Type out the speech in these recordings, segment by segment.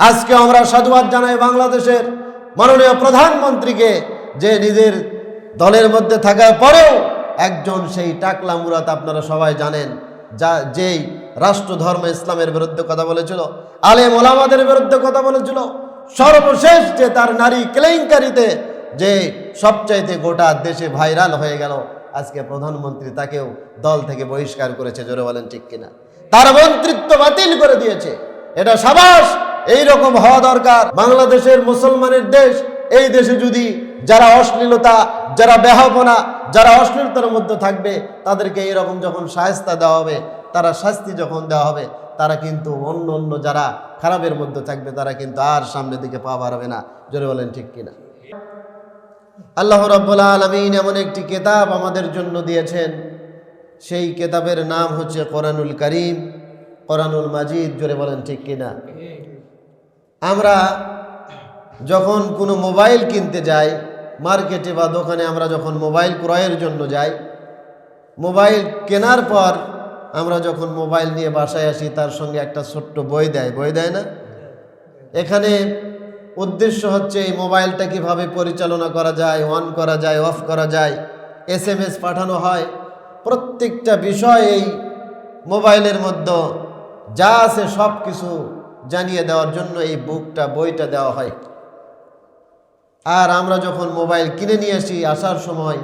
আজকে আমরা সাধুবাদ জানাই বাংলাদেশের মাননীয় প্রধানমন্ত্রীকে, যে নিজের দলের মধ্যে থাকার পরেও একজন সেই টাকলা মুরাত আপনারা সবাই জানেন, যা যেই রাষ্ট্র, ধর্ম, ইসলামের বিরুদ্ধে কথা বলেছিল আলে ওলামাদের বিরুদ্ধে কথা বলেছিল, সর্বশেষ যে তার নারী কেলেঙ্কারিতে যে সবচাইতে গোটা দেশে ভাইরাল হয়ে গেল, আজকে প্রধানমন্ত্রী তাকেও দল থেকে বহিষ্কার করেছে, জোরে বলেন ঠিক কিনা। তার মন্ত্রিত্ব বাতিল করে দিয়েছে, এটা সাবাস এই রকম হওয়া দরকার। বাংলাদেশের মুসলমানের দেশ, এই দেশে যদি যারা অশ্লীলতা, যারা বেহাপনা, যারা অশ্লীলতার মধ্যে থাকবে, তাদেরকে এইরকম যখন সাহেস্তা দেওয়া হবে, তারা শাস্তি যখন দেওয়া হবে, তারা কিন্তু অন্য অন্য যারা খারাপের মধ্যে থাকবে, তারা কিন্তু আর সামনের দিকে পা বাড়াবে না। জোরে বলেন ঠিক কিনা? আল্লাহ রব্বুল আলমিন এমন একটি কেতাব আমাদের জন্য দিয়েছেন। সেই কেতাবের নাম হচ্ছে কোরআনুল করিম, কোরআনুল মাজিদ, জোরে বলেন ঠিক কিনা? আমরা যখন কোনো মোবাইল কিনতে যাই, মার্কেটে বা দোকানে আমরা যখন মোবাইল ক্রয়ের জন্য যাই, মোবাইল কেনার পর আমরা যখন মোবাইল নিয়ে বাসায় আসি, তার সঙ্গে একটা ছোট্ট বই দেয়। বই দেয় না? এখানে উদ্দেশ্য হচ্ছে এই মোবাইলটা কীভাবে পরিচালনা করা যায়, অন করা যায়, অফ করা যায় এস এম এস পাঠানো হয়। প্রত্যেকটা বিষয় এই মোবাইলের মধ্যে যা আছে সব কিছু জানিয়ে দেওয়ার জন্য এই বুকটা, বইটা দেওয়া হয়। আর আমরা যখন মোবাইল কিনে নিয়ে আসি আসার সময়,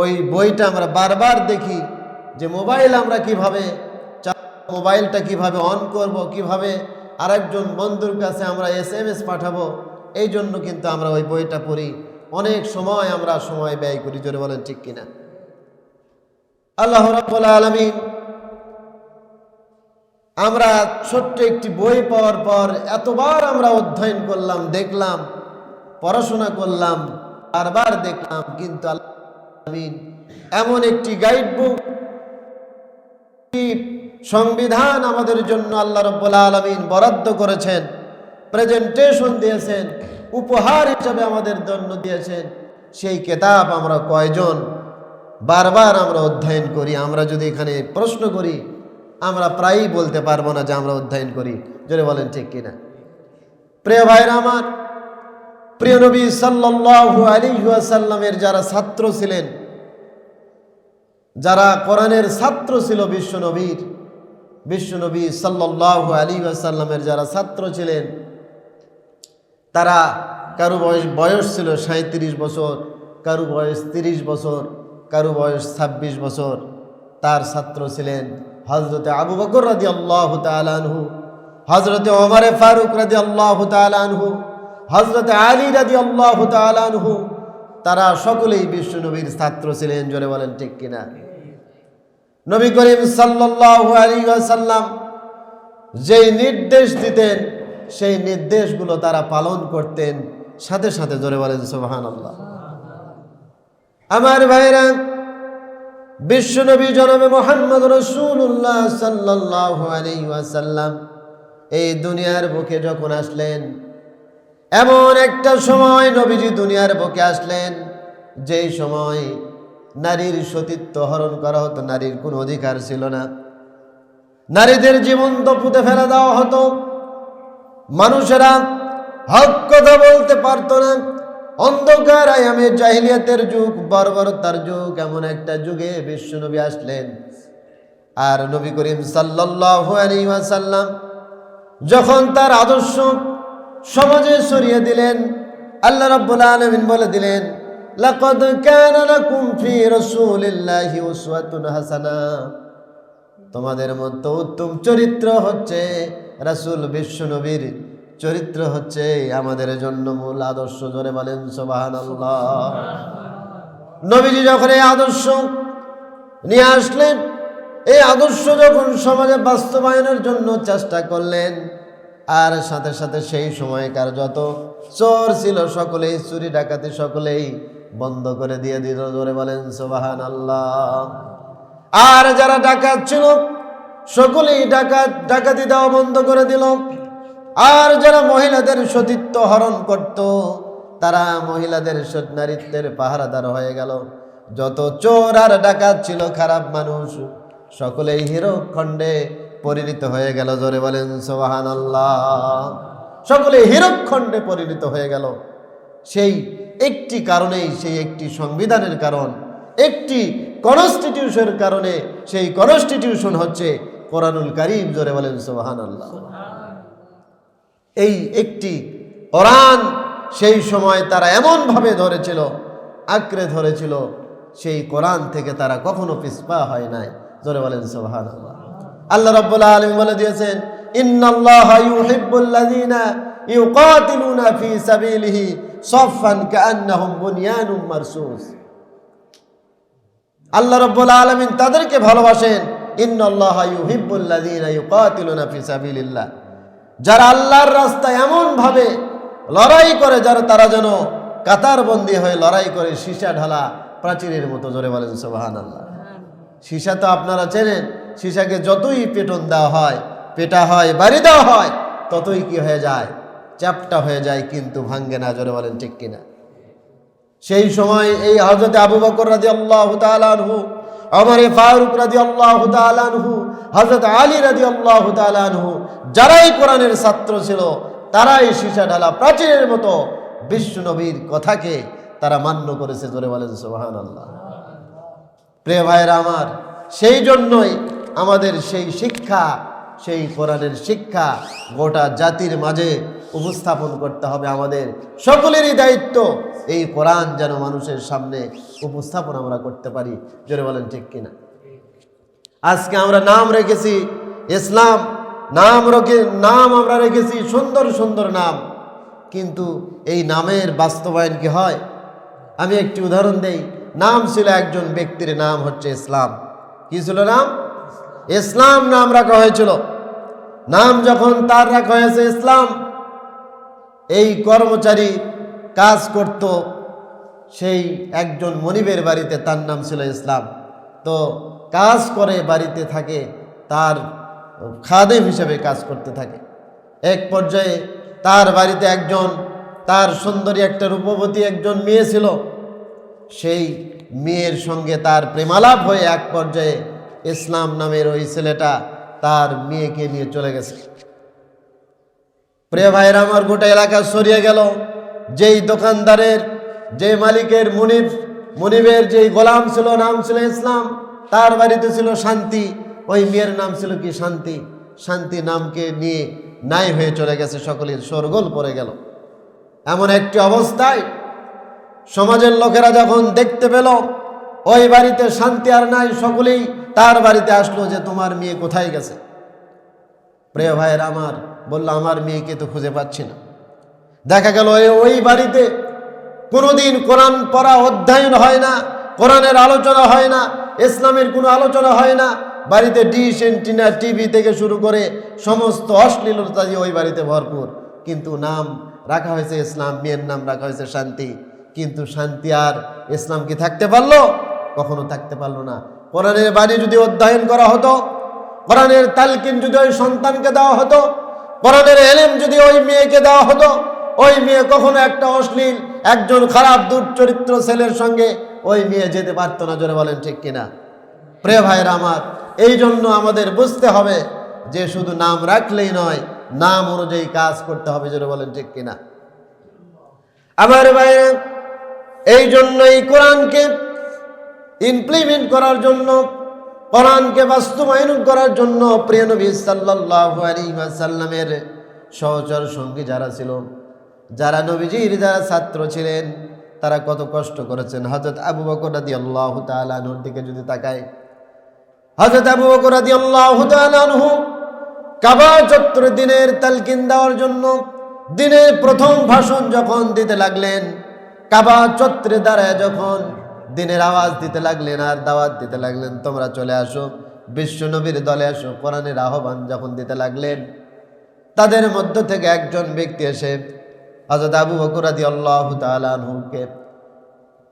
ওই বইটা আমরা বারবার দেখি যে মোবাইল আমরা কীভাবে মোবাইলটা কীভাবে অন করব, কীভাবে আরেকজন বন্ধুর কাছে আমরা এস এম এস পাঠাবো, এই জন্য কিন্তু আমরা ওই বইটা পড়ি। অনেক সময় আমরা সময় ব্যয় করি, জোরে বলেন ঠিক কিনা। আল্লাহ রাব্বুল আলামিন আমরা ছোট্ট একটি বই পাওয়ার পর এতবার আমরা অধ্যয়ন করলাম, দেখলাম, পড়াশোনা করলাম, বারবার দেখলাম, কিন্তু এমন একটি গাইড বুক সংবিধান আমাদের জন্য আল্লাহ রব্বুল আলমিন বরাদ্দ করেছেন প্রেজেন্টেশন দিয়েছেন, উপহার হিসাবে আমাদের জন্য দিয়েছেন। সেই কেতাব আমরা কয়জন বারবার আমরা অধ্যয়ন করি, আমরা যদি এখানে প্রশ্ন করি আমরা প্রায়ই বলতে পারব না যে আমরা অধ্যয়ন করি। জোরে বলেন ঠিক কিনা? প্রিয় ভাইরা আমার, প্রিয় নবী সাল্লাল্লাহু আলাইহি ওয়াসাল্লামের যারা ছাত্র ছিলেন, যারা কোরআনের ছাত্র ছিল বিশ্বনবীর বিশ্বনবী সাল্লাল্লাহু আলী আসাল্লামের যারা ছাত্র ছিলেন, তারা কারও বয়স বয়স ছিল সাঁত্রিশ বছর, কারও বয়স তিরিশ বছর, কারও বয়স ২৬ বছর, তার ছাত্র ছিলেন হজরতে আবু বকর রাদি আল্লাহ তালহু হজরতে ওমরে ফারুক রাদি আল্লাহ তালহু হজরতে আলী রাদি আল্লাহ তালহু তারা সকলেই বিশ্বনবীর ছাত্র ছিলেন জোরে বলেন ঠিক কিনা? নবী করিম সাল্লাল্লাহু আলী ওয়াসাল্লাম যেই নির্দেশ দিতেন, সেই নির্দেশগুলো তারা পালন করতেন, সাথে সাথে জোরে বলেন সোহান সুবহানাল্লাহ। আমার ভাইরা বিশ্বনবী জনমে মোহাম্মদ রসুল্লাহ সাল্লাল্লাহু আলাইহি ওয়াসাল্লাম এই দুনিয়ার বুকে যখন আসলেন, এমন একটা সময় নবীজি দুনিয়ার বুকে আসলেন, যেই সময় নারীর সতীত্ব হরণ করা হতো, নারীর কোনো অধিকার ছিল না। নারীদের জীবন্ত পুঁতে ফেলা দেওয়া হতো। মানুষেরা হক কথা বলতে পারতো না। অন্ধকার আয়ামে জাহিলিয়াতের যুগ বর্বরতার যুগ, এমন একটা যুগে বিশ্বনবী আসলেন। আর নবী করিম ওয়াসাল্লাম যখন তার আদর্শ সমাজে সরিয়ে দিলেন, আল্লাহ রাব্বুল আলামিন বলে দিলেন হাসানা। তোমাদের মধ্যে উত্তম চরিত্র হচ্ছে রাসূল বিশ্বনবীর। চরিত্র হচ্ছে আমাদের জন্য মূল আদর্শ। জোরে বলেন, সুবহানাল্লাহ। নবীজি যখন এই আদর্শ নিয়ে আসলেন, এই আদর্শ যখন সমাজে বাস্তবায়নের জন্য চেষ্টা করলেন, আর সাথে সাথে সেই সময়কার যত চোর ছিল, সকলেই চুরি ডাকাতি সকলেই বন্ধ করে দিয়ে দিল জোরে বলেন সোবাহান আল্লাহ আর যারা ডাকাত ছিল, সকলেই ডাকাত ডাকাতি দেওয়া বন্ধ করে দিল। আর যারা মহিলাদের সতীত্ব হরণ করত, তারা মহিলাদের নারীত্বের পাহারাদার হয়ে গেল। যত চোর আর ডাকাত ছিল, খারাপ মানুষ, সকলেই হিরো খণ্ডে পরিণত হয়ে গেল। জোরে বলেন সোহান আল্লাহ সকলে হীরকখণ্ডে পরিণত হয়ে গেল। সেই একটি কারণেই, সেই একটি সংবিধানের কারণ, একটি কনস্টিটিউশনের কারণে, সেই কনস্টিটিউশন হচ্ছে কোরআনুল করিম। জোরে বলেন সোহান আল্লাহ এই একটি কোরআন সেই সময় তারা এমনভাবে ধরেছিল, আঁকড়ে ধরেছিল, সেই কোরআন থেকে তারা কখনো পিসপা হয় নাই। জোরে বলেন সোহান আল্লাহ রাব্বুল আলামিন বলে দিয়েছেন আল্লাহ রাব্বুল আলামিন তাদেরকে ভালোবাসেন যারা আল্লাহর রাস্তায় এমন ভাবে লড়াই করে, যারা তারা যেন কাতারবন্দি হয়ে লড়াই করে, সীসা ঢালা প্রাচীরের মতো, জোরে বলেন সুবহানাল্লাহ। সীসা তো আপনারা চেনেন, সীসাকে যতই পেটন দেওয়া হয়, পেটা হয়, বাড়ি দেওয়া হয়, ততই কি হয়ে যায়? চ্যাপটা হয়ে যায়, কিন্তু ভাঙ্গে না, জোরে বলেন ঠিক কিনা। সেই সময় এই হজরত আবু বকর রাজি আল্লাহ তালু অমরে ফারুক রাজি আল্লাহ তালু হজরত আলী রাজি আল্লাহ তালু যারাই কোরআনের ছাত্র ছিল, তারাই সীসা ঢালা প্রাচীরের মতো বিশ্ব নবীর কথাকে তারা মান্য করেছে জোরে বলেন সোহান আল্লাহ প্রিয় ভাইরা আমার, সেই জন্যই আমাদের সেই শিক্ষা, সেই কোরআনের শিক্ষা গোটা জাতির মাঝে উপস্থাপন করতে হবে আমাদের সকলেরই দায়িত্ব। এই কোরআন যেন মানুষের সামনে উপস্থাপন আমরা করতে পারি। জোরে বলেন ঠিক কিনা? আজকে আমরা নাম রেখেছি ইসলাম, নাম রেখে, নাম আমরা রেখেছি সুন্দর সুন্দর নাম। কিন্তু এই নামের বাস্তবায়ন কি হয়? আমি একটি উদাহরণ দেই। নাম ছিল একজন ব্যক্তির নাম হচ্ছে ইসলাম। কি ছিল নাম? ইসলাম নাম রাখা হয়েছিল। নাম যখন তার রাখা হয়েছে ইসলাম এই কর্মচারী কাজ করত সেই একজন মনিবের বাড়িতে, তার নাম ছিল ইসলাম। তো কাজ করে বাড়িতে থাকে, তার খাদেম হিসেবে কাজ করতে থাকে। এক পর্যায়ে তার বাড়িতে একজন, তার সুন্দরী একটা রূপবতী একজন মেয়ে ছিল। সেই মেয়ের সঙ্গে তার প্রেমালাপ হয়ে এক পর্যায়ে ইসলাম নামের ওই ছেলেটা তার মেয়েকে নিয়ে চলে গেছে। প্রিয় ভাইয়ের, আমার গোটা এলাকা সরিয়ে গেল। যেই দোকানদারের যে মালিকের মুনিব, মুনিবের যেই গোলাম ছিল, নাম ছিল ইসলাম, তার বাড়িতে ছিল শান্তি। ওই মেয়ের নাম ছিল কি শান্তি? শান্তি নামকে নিয়ে নাই হয়ে চলে গেছে সকলের সরগোল পড়ে গেল। এমন একটি অবস্থায় সমাজের লোকেরা যখন দেখতে পেল, ওই বাড়িতে শান্তি আর নাই, সকলেই তার বাড়িতে আসলো যে তোমার মেয়ে কোথায় গেছে? প্রিয় ভাইয়ের, আমার বলল, আমার মেয়েকে তো খুঁজে পাচ্ছি না। দেখা গেল ওই বাড়িতে কোনোদিন কোরআন পড়া অধ্যয়ন হয় না, কোরআনের আলোচনা হয় না, ইসলামের কোনো আলোচনা হয় না। বাড়িতে ডিশ এন্টিনা টিভি থেকে শুরু করে সমস্ত অশ্লীলতা ওই বাড়িতে ভরপুর। কিন্তু নাম রাখা হয়েছে ইসলাম, মেয়ের নাম রাখা হয়েছে শান্তি। কিন্তু শান্তি আর ইসলাম কি থাকতে পারল? কখনো থাকতে পারল না। কোরআনের বাড়ি যদি অধ্যয়ন করা হতো, কোরআনের তালকিন যদি ওই সন্তানকে দেওয়া হতো কোরআনের এলেম যদি ওই মেয়েকে দেওয়া হতো, ওই মেয়ে কখনো একটা অশ্লীল, একজন খারাপ দুর্চরিত্র ছেলের সঙ্গে ওই মেয়ে যেতে পারতো না, জোরে বলেন ঠিক কিনা? প্রে ভাইয়ের আমার এই জন্য আমাদের বুঝতে হবে যে শুধু নাম রাখলেই নয়, নাম অনুযায়ী কাজ করতে হবে, জোরে বলেন ঠিক কিনা? আমার ভাইয়েরা এই জন্য এই কোরআনকে ইমপ্লিমেন্ট করার জন্য কোরআনকে বাস্তবায়ন করার জন্য প্রিয় নবী সাল্লাল্লাহু আলাইহি ওয়াসাল্লামের সহচর সঙ্গী যারা ছিল, যারা নবীজির যারা ছাত্র ছিলেন, তারা কত কষ্ট করেছেন। হযরত আবু বকর রাদিয়াল্লাহু তাআলা আনহুর দিকে যদি তাকায় হযরত আবু বকর রাদিয়াল্লাহু তাআলা আনহু কাবা চত্বরে দিনের তালকিন দেওয়ার জন্য দিনের প্রথম ভাষণ যখন দিতে লাগলেন, কাবা চত্বরে দাঁড়ায় যখন দিনের আওয়াজ দিতে লাগলেন আর দাওয়াত দিতে লাগলেন। তোমরা চলে আসো, বিশ্ব নবীর দলে আসো, কোরআনের আহ্বান যখন দিতে লাগলেন, তাদের মধ্য থেকে একজন ব্যক্তি এসে হযরত আবু বকর আল্লাহ তাআলা আনহুকে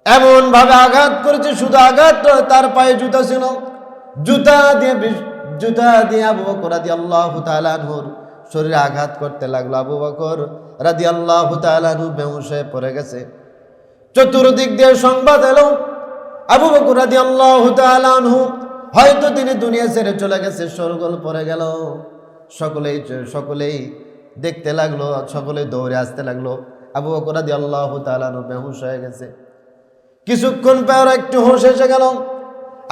এমন ভাবে আঘাত করেছে, শুধু আঘাত তার পায়ে জুতা ছিল। জুতা দিয়ে জুতা দিয়ে আবু বকর রাদি আল্লাহ তালানহুর শরীরে আঘাত করতে লাগল। আবু বকর রাদি আল্লাহ তালানহু বেহুশ পড়ে গেছে। চতুর্দিক দিয়ে সংবাদ এলো। আবু বকর রাদি আল্লাহ তালানহু হয়তো তিনি দুনিয়া ছেড়ে চলে গেছে, সরগোল পড়ে গেল। সকলেই সকলেই দেখতে লাগল সকলে দৌড়ে আসতে লাগল। আবু বকর রাদি আল্লাহ তালানো বেহুশ হয়ে গেছে। কিছুক্ষণ পর একটু হুঁশ এসে গেল।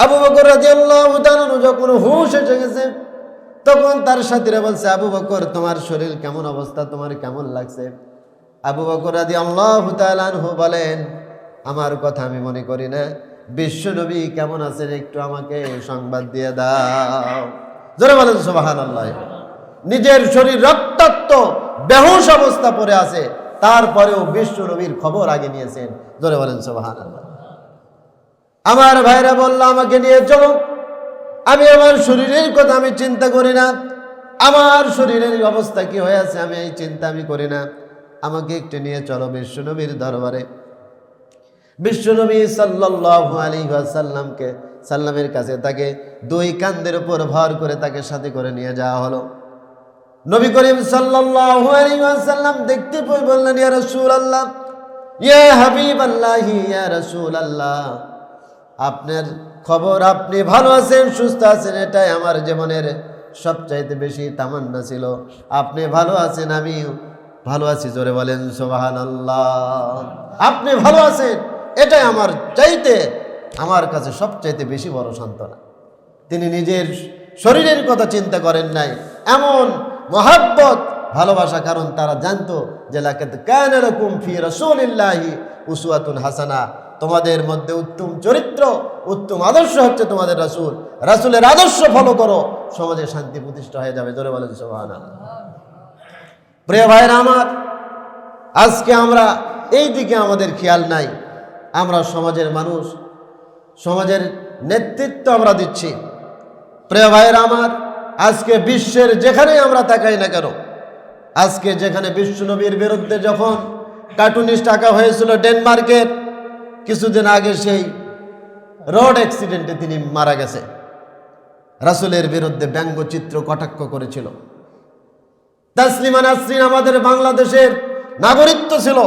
আবু বকর রাজি আল্লাহ যখন হুঁশ এসে গেছে, তখন তার সাথীরা বলছে, আবু বকর, তোমার শরীর কেমন অবস্থা? তোমার কেমন লাগছে? আবু বকর রাদি আল্লাহ তালানহু বলেন, আমার কথা আমি মনে করি না। বিশ্ব নবী কেমন আছেন একটু আমাকে সংবাদ দিয়ে দাও। জোরে বলেন সোবাহান আল্লাহ নিজের শরীর রক্তাক্ত, বেহুশ অবস্থা পড়ে আছে। তারপরেও বিশ্ব নবীর খবর আগে নিয়েছেন। জোরে বলেন সোবাহান আল্লাহ আমার ভাইরা বলল, আমাকে নিয়ে চলো। আমি আমার শরীরের কথা আমি চিন্তা করি না। আমার শরীরের অবস্থা কি হয়ে আছে আমি এই চিন্তা আমি করি না। আমাকে একটু নিয়ে চলো বিশ্বনবীর দরবারে। বিশ্বনবী সাল্লাল্লাহু আলাইহি ওয়াসাল্লামকে সাল্লামের কাছে তাকে দুই কান্দের উপর ভর করে তাকে সাথে করে নিয়ে যাওয়া হলো। নবী করিম সাল্লাল্লাহু আলাইহি ওয়াসাল্লাম দেখতে পেয়ে বললেন, ইয়া রাসূলুল্লাহ, ইয়া ইয়া রাসূলুল্লাহ, আপনার খবর আপনি ভালো আছেন, সুস্থ আছেন, এটাই আমার জীবনের সবচাইতে বেশি তামান্না ছিল। আপনি ভালো আছেন আমি ভালো আছি, জোরে বলেন সোবাহান আপনি ভালো আছেন? এটাই আমার চাইতে, আমার কাছে সবচাইতে বেশি বড় সান্ত্বনা। তিনি নিজের শরীরের কথা চিন্তা করেন নাই। এমন মহাব্বত, ভালোবাসা, কারণ তারা জানতো যে লাকাত কানা লাকুম ফি রাসূলিল্লাহি উসওয়াতুন হাসানা। তোমাদের মধ্যে উত্তম চরিত্র, উত্তম আদর্শ হচ্ছে তোমাদের রাসূল। রাসূলের আদর্শ ফলো করো, সমাজে শান্তি প্রতিষ্ঠা হয়ে যাবে, জোরে বলেন, সুবহানাল্লাহ। প্রিয় ভাইরা আমার, আজকে আমরা এই দিকে আমাদের খেয়াল নাই। আমরা সমাজের মানুষ, সমাজের নেতৃত্ব আমরা দিচ্ছি। প্রিয় ভাইয়েরা আমার, আজকে বিশ্বের যেখানে আমরা তাকাই না কেন, আজকে যেখানে বিশ্বনবীর বিরুদ্ধে যখন কার্টুনিস্ট আঁকা হয়েছিল ডেনমার্কের, কিছুদিন আগে সেই রোড অ্যাক্সিডেন্টে তিনি মারা গেছে। রাসুলের বিরুদ্ধে ব্যঙ্গচিত্র কটাক্ষ করেছিল। তাসলিমা নাসরিন আমাদের বাংলাদেশের নাগরিকত্ব ছিল।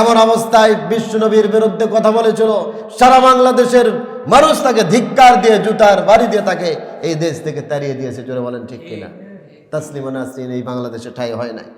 এমন অবস্থায় বিশ্বনবীর বিরুদ্ধে কথা বলেছিল। সারা বাংলাদেশের মানুষ তাকে ধিক্কার দিয়ে, জুতার বাড়ি দিয়ে তাকে এই দেশ থেকে তাড়িয়ে দিয়েছে। জোরে বলেন ঠিক কিনা? তাসলিমা নাসরিন এই বাংলাদেশে ঠাই হয় নাই।